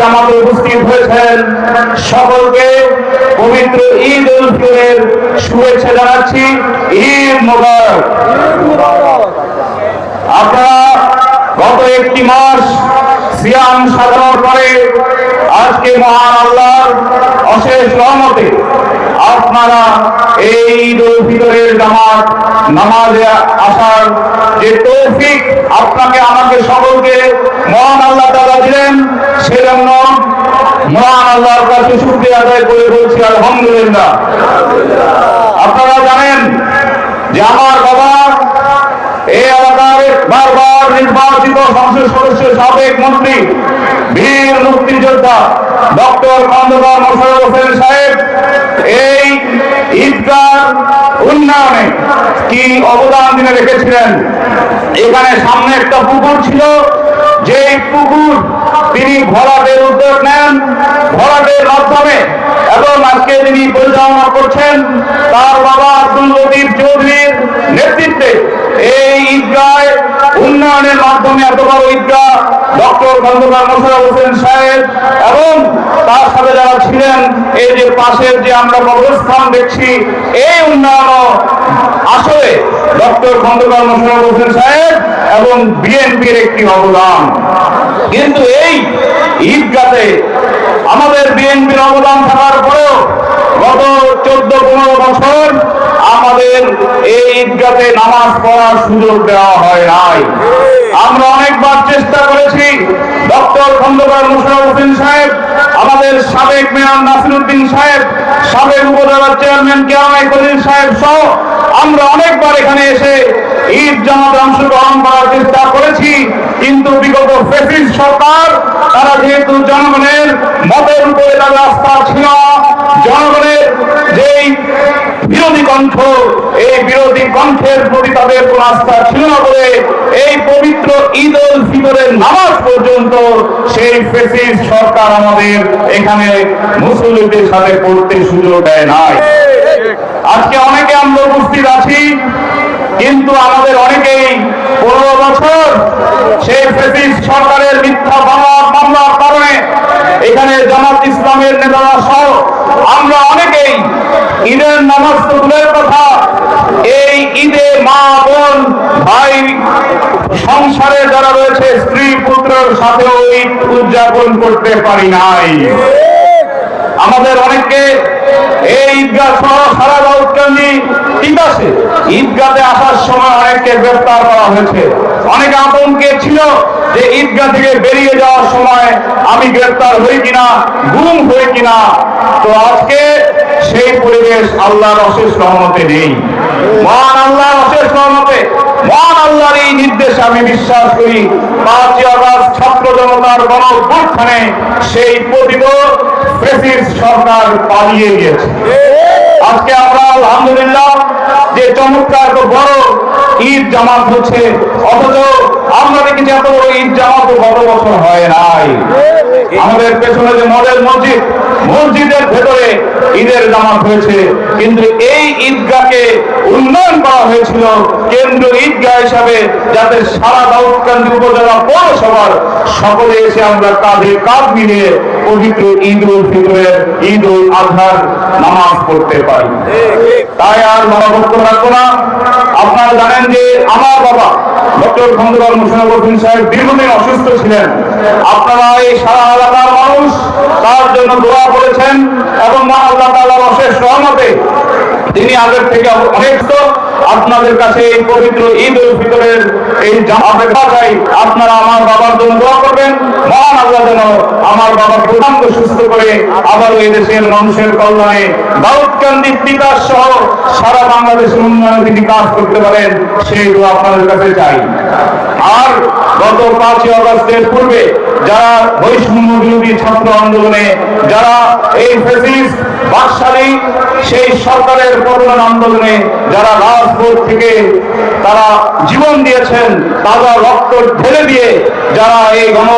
জামাতে উপস্থিত হয়েছেন। সকলকে পবিত্র ঈদ উল ফিতরের শুভেচ্ছা জানাচ্ছি। ঈদ মোবারক। আপনারা গত একটি মাস সিয়াম সাধনার পরে আজকে মহান আল্লাহর অশেষ রহমতে আপনারা এই ঈদ উল ফিতরের জামাত নামাজে আসার যে তৌফিক আপনাকে, আমাকে সকলকে মহান মহান আল্লাহর কাছে শুকরিয়া আদায় করে বলছি আলহামদুলিল্লাহ। আপনারা জানেন যে আমার বাবা এই এলাকার বারবার নির্বাচিত সংসদ সদস্য সাবেক মন্ত্রী বীর মুক্তিযোদ্ধা ডক্টর খন্দকার মোশারফ হোসেন সাহেব এই ঈদগাহ উন্নয়নে কি অবদান তিনি রেখেছিলেন? এখানে সামনে একটা পুকুর ছিল যে পুকুর তিনি ভরাটের উদ্যোগ নেন ভরাটের মাধ্যমে এবং আজকে যিনি পরিচালনা করছেন তার বাবা আব্দুল লতিফ চৌধুরীর নেতৃত্বে এই ঈদগাহ উন্নয়নের মাধ্যমে এত বড় ঈদগাহ ডক্টর খন্দকার মোশারফ হোসেন সাহেব এবং তার সাথে যারা ছিলেন, এই যে পাশের যে আমরা কবরস্থান দেখছি, এই উন্নয়ন আসলে ডক্টর খন্দকার মোশারফ হোসেন সাহেব এবং বিএনপির একটি অবদান। কিন্তু এই ঈদগাতে আমাদের বিএনপির অবদান থাকার পরেও গত চোদ্দ পনেরো বছর আমাদের ঈদগাতে নামাজ পড়ার সুযোগ দেওয়া হয় নাই। আমরা অনেকবার চেষ্টা করেছি, ডক্টর খন্দকার মুশারফ হোসেন সাহেব, আমাদের সাবেক মেয়র নাসিরুদ্দিন সাহেব, সাবেক উপজেলার চেয়ারম্যান কেরামাই কলিল সাহেব সহ আমরা অনেকবার এখানে এসে ঈদ জামাতে অংশগ্রহণ করার চেষ্টা করেছি, কিন্তু বিগত ফেসিস সরকার, তারা যেহেতু জনগণের মতের উপরে তাদের আস্থা ছিল, জনগণের যেই বিরোধী কণ্ঠ, এই বিরোধী কণ্ঠের প্রতি তাদের কোন আস্থা ছিল না বলে এই পবিত্র ঈদ উল ফিতরের নামাজ পর্যন্ত সেই ফেসিস সরকার আমাদের এখানে মুসলিমদের সাথে পড়তে সুযোগ দেয় নাই। আজকে অনেকে আমরা উপস্থিত আছি, কিন্তু আমাদের অনেকেই পনেরো বছর সেই ফেসিস সরকারের মিথ্যা মামলা মামলার কারণে এখানে জামাত ইসলামের নেতারা সহ আমরা অনেকেই ঈদের নামাজ তো কথা। এই ঈদে মা, বোন, ভাই, সংসারে যারা রয়েছে, স্ত্রী পুত্রের সাথেও ঈদ উদযাপন করতে পারি নাই। আমাদের অনেককে এই ঈদগাহ সহ সারা দাউদকান্দি তিতাসে ঈদগাতে আসার সময় অনেককে গ্রেফতার করা হয়েছে। অনেকে আতঙ্কে ছিল যে ঈদগাহ থেকে বেরিয়ে যাওয়ার সময় আমি গ্রেফতার হই কিনা, গুম হই কিনা। তো আজকে সেই পরিবেশ আল্লাহর অশেষ রহমতে নেই। মহান আল্লাহর অশেষ রহমতে, মহান আল্লাহর এই নির্দেশ আমি বিশ্বাস করি, পাঁচই আগস্ট ছাত্র জনতার গণঅভ্যুত্থানে সেই পতিত সরকার পালিয়ে গিয়েছে। আজকে আমরা আলহামদুলিল্লাহ যে চমৎকার বড় ঈদ জামাত হচ্ছে, অথচ আমরা দেখেছি এত বড় ঈদ জামাত গত বছর হয় নাই। আমাদের পেছনে যে মডেল মসজিদ, মসজিদের ভেতরে ঈদের জামাত হয়েছে, কিন্তু এই ঈদগাহকে উন্নয়ন করা হয়েছিল কেন্দ্র ঈদগাহ হিসাবে, যাতে সারা দাউদকান্দি উপজেলা পৌরসভার সকলে এসে আমরা কাঁধে কাঁধ মিলিয়ে পবিত্র ঈদ উল ফিতরের ঈদ উল আজহার নামাজ পড়তে পারি। তাই আর মনোভক্ত রাখব না। আপনারা জানেন যে আমার বাবা ডক্টর খন্দকার হোসেন সাহেব দীর্ঘদিন অসুস্থ ছিলেন। আপনারা এই সারা এলাকার মানুষ তার জন্য দোয়া করেছেন এবং মা আল্লাহ তাআলার অশেষ রহমতে তিনি আগের থেকে অনেক আপনাদের কাছে এই পবিত্র ঈদ উল ফিতরের এই জামাতে চাই আপনারা আমার বাবার জন্য দোয়া করবেন। আমার বাবা প্রধানকে সুস্থ করে আবার এই দেশের মানুষের কল্যাণে দাউদকান্দি বিকাশ সহ সারা বাংলাদেশের উন্নয়নে তিনি কাজ করতে পারেন, সেই আপনাদের কাছে চাই। আর গত পাঁচই অগস্টের পূর্বে যারা বৈষম্য বিরোধী ছাত্র আন্দোলনে, যারা এই ফেসিস সরকারের পতন আন্দোলনে যারা রাজপথ থেকে তারা জীবন দিয়েছেন, তাজা রক্ত ঢেলে দিয়ে যারা এই গণ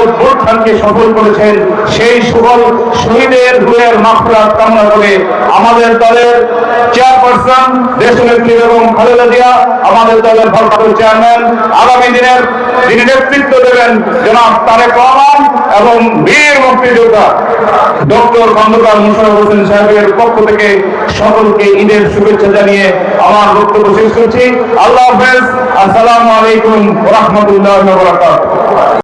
সফল করেছেন, সেই সকল শহীদের রুয়ের মাফরাত কামনা করে আমাদের দলের চেয়ারপারসন, দেশনেত্রী এবং খালেদা জিয়া, আমাদের দলের ভারপ্রাপ্ত চেয়ারম্যান, আগামী দিনের যিনি নেতৃত্ব দেবেন জনাব তারেক রহমান এবং বীর মুক্তি মুক্তিযোদ্ধা ডক্টর খন্দকার মুশারফ হোসেন সাহেবের পক্ষ থেকে সকলকে ঈদের শুভেচ্ছা জানিয়ে আমার বক্তব্য শেষ করছি। আল্লাহ হাফেজ। আসসালামু আলাইকুম রহমতুল্লাহ